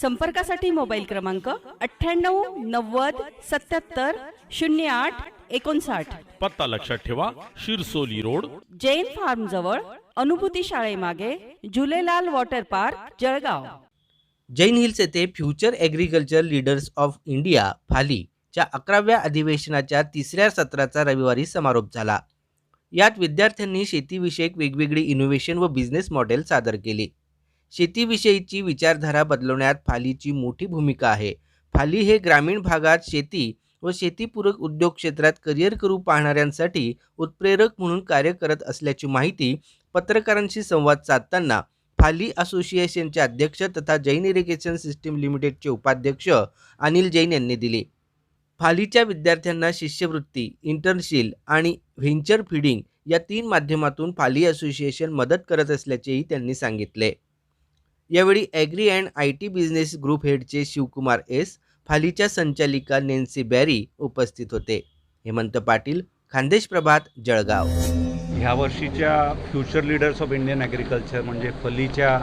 संपर्कासाठी मोबाईल क्रमांक अठ्ठ्याण्णव नव्वद सत्याहत्तर शून्य आठ एकोणसाठ. पत्ता लक्षात ठेवा शिरसोली रोड. जैन फार्म जवळ Anubhuti शाळेमागे Jhulelal water park Jalgaon. Jain hills येथे future agriculture leaders of India FALI च्या अकराव्या अधिवेशनाच्या तिसऱ्या सत्राचा रविवारी समारोप झाला. यात विद्यार्थ्यांनी शेतीविषयक वेगवेगळी इनोव्हेशन व बिझनेस मॉडेल सादर केली. शेतीविषयीची विचारधारा बदलवण्यात फालीची मोठी भूमिका आहे. फाली हे ग्रामीण भागात शेती व शेतीपूरक उद्योग क्षेत्रात करिअर करू पाहणाऱ्यांसाठी उत्प्रेरक म्हणून कार्य करत असल्याची माहिती पत्रकारांशी संवाद साधताना फाली असोसिएशनचे अध्यक्ष तथा जैन इरिगेशन सिस्टीम लिमिटेडचे उपाध्यक्ष अनिल जैन यांनी दिली. फालीच्या विद्यार्थ्यांना शिष्यवृत्ती इंटर्नशिल आणि व्हेंचर फीडिंग या तीन माध्यमातून फाली असोसिएशन मदत करत असल्याचेही त्यांनी सांगितले. यावेळी agri and I T business group हेडचे Shivakumar S फालीच्या संचालिका नेन्सी बॅरी उपस्थित होते. हेमंत पाटील खानदेश प्रभात जळगाव. ह्या वर्षीच्या future leaders of Indian agriculture म्हणजे फलीच्या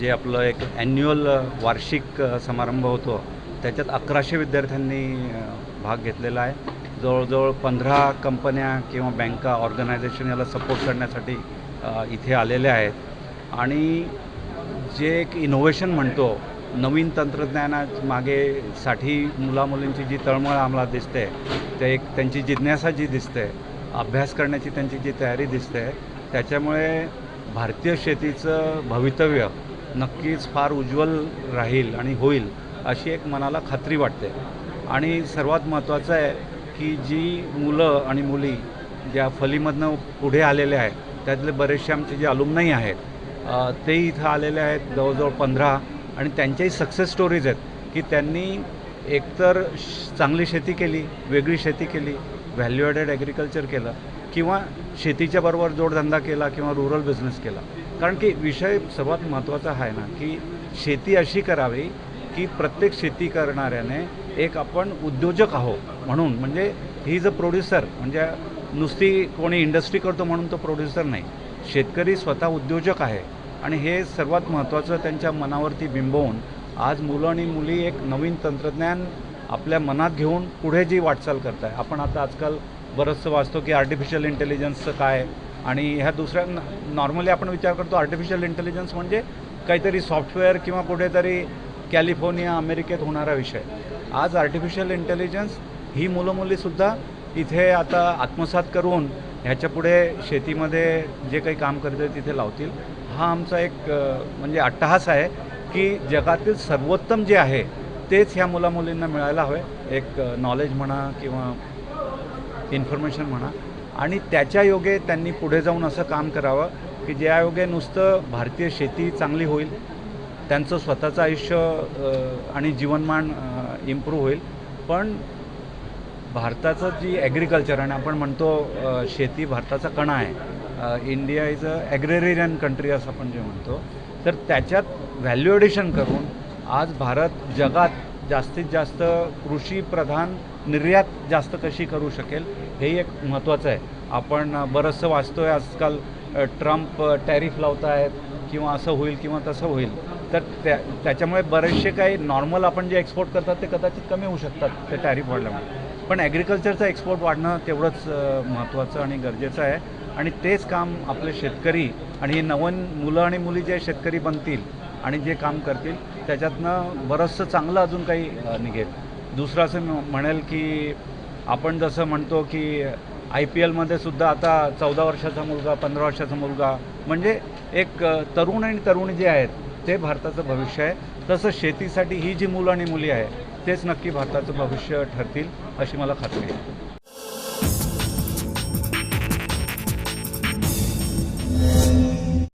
जे आपलं एक ॲन्युअल वार्षिक समारंभ होतो त्याच्यात अकराशे विद्यार्थ्यांनी भाग घेतलेला आहे. जवळजवळ पंधरा कंपन्या किंवा बँका ऑर्गनायझेशन याला सपोर्ट करण्यासाठी इथे आलेले आहेत. आणि जे एक इनोव्हेशन म्हणतो नवीन तंत्रज्ञाना मागे साठी मुलामुलींची जी तळमळ आम्हाला दिसते ते एक त्यांची जिज्ञासा जी दिसते अभ्यास करण्याची त्यांची जी तयारी दिसते त्याच्यामुळे भारतीय शेतीचं भवितव्य नक्कीच फार उज्ज्वल राहील आणि होईल अशी एक मनाला खात्री वाटते. आणि सर्वात महत्त्वाचं आहे की जी मुलं आणि मुली ज्या फलीमधनं पुढे आलेले आहेत त्यातले बरेचसे आमचे जे अलुमनाई आहेत ते इथं आलेले आहेत जवळजवळ पंधरा आणि त्यांच्याही सक्सेस स्टोरीज आहेत की त्यांनी एकतर श- चांगली शेती केली वेगळी शेती केली व्हॅल्यू ॲडेड ॲग्रिकल्चर केलं किंवा शेतीच्या बरोबर जोडधंदा केला किंवा रुरल बिझनेस केला. कारण की विषय सर्वात महत्त्वाचा आहे ना की शेती अशी करावी की प्रत्येक शेती करणाऱ्याने एक आपण उद्योजक आहोत म्हणून. म्हणजे ही इज अ प्रोड्युसर म्हणजे नुसती कोणी इंडस्ट्री करतो म्हणून तो प्रोड्युसर नाही. शेतकरी स्वतः उद्योजक आहे. आणि हे सर्वात महत्त्वाचं त्यांच्या मनावरती बिंबवून आज मुलं आणि मुली एक नवीन तंत्रज्ञान आपल्या मनात घेऊन पुढे जी वाटचाल करत आहे आपण आता आजकाल बरंचसं वाचतो की आर्टिफिशियल इंटेलिजन्सचं काय आणि ह्या दुसऱ्या नॉर्मली आपण विचार करतो आर्टिफिशियल इंटेलिजन्स म्हणजे काहीतरी सॉफ्टवेअर किंवा कुठेतरी कॅलिफोर्निया अमेरिकेत होणारा विषय. आज आर्टिफिशियल इंटेलिजन्स ही मुलं मुलीसुद्धा इथे आता आत्मसात करून ह्याच्या पुढे शेतीमध्ये जे काही काम करते तिथे लावतील. हा आमचा एक म्हणजे अट्टहास आहे की जगातील सर्वोत्तम जे आहे तेच ह्या मुलामुलींना मिळायला हवे. एक नॉलेज म्हणा किंवा इन्फॉर्मेशन म्हणा. आणि त्याच्या योगे त्यांनी पुढे जाऊन असं काम करावं की ज्या योगे नुसतं भारतीय शेती चांगली होईल त्यांचं स्वतःचं आयुष्य आणि जीवनमान इम्प्रूव्ह होईल. पण भारताचं जी ॲग्रिकल्चर आणि आपण म्हणतो शेती भारताचा कणा आहे. India is a agrarian country असं आपण जे म्हणतो. तर त्याच्यात व्हॅल्यू ॲडिशन करून आज भारत जगात जास्तीत जास्त कृषीप्रधान निर्यात जास्त कशी करू शकेल हेही एक महत्त्वाचं आहे. आपण बरंचसं वाचतो आहे आजकाल ट्रम्प टॅरिफ लावत आहेत किंवा असं होईल किंवा तसं होईल. तर त्या त्याच्यामुळे बरेचसे काही नॉर्मल आपण जे एक्सपोर्ट करतात ते कदाचित कमी होऊ शकतात ते टॅरिफ वाढल्यामुळे. पण ॲग्रिकल्चरचा एक्सपोर्ट वाढणं तेवढंच महत्त्वाचं आणि गरजेचं आहे. आणि तेच काम आपले शेतकरी आणि हे नवन मुलं आणि मुली जे शेतकरी बनतील आणि जे काम करतील त्याच्यातनं बरंचसं चांगलं अजून काही निघेल. दुसरं असं म्हणेल की आपण जसं म्हणतो की आय पी एलमध्ये सुद्धा आता चौदा वर्षाचा मुलगा पंधरा वर्षाचा मुलगा म्हणजे एक तरुण आणि तरुणी जे आहेत ते भारताचं भविष्य आहे. तसं शेतीसाठी ही जी मुलं आणि मुली आहे तेच नक्की भारताचं भविष्य ठरतील अशी मला खात्री आहे.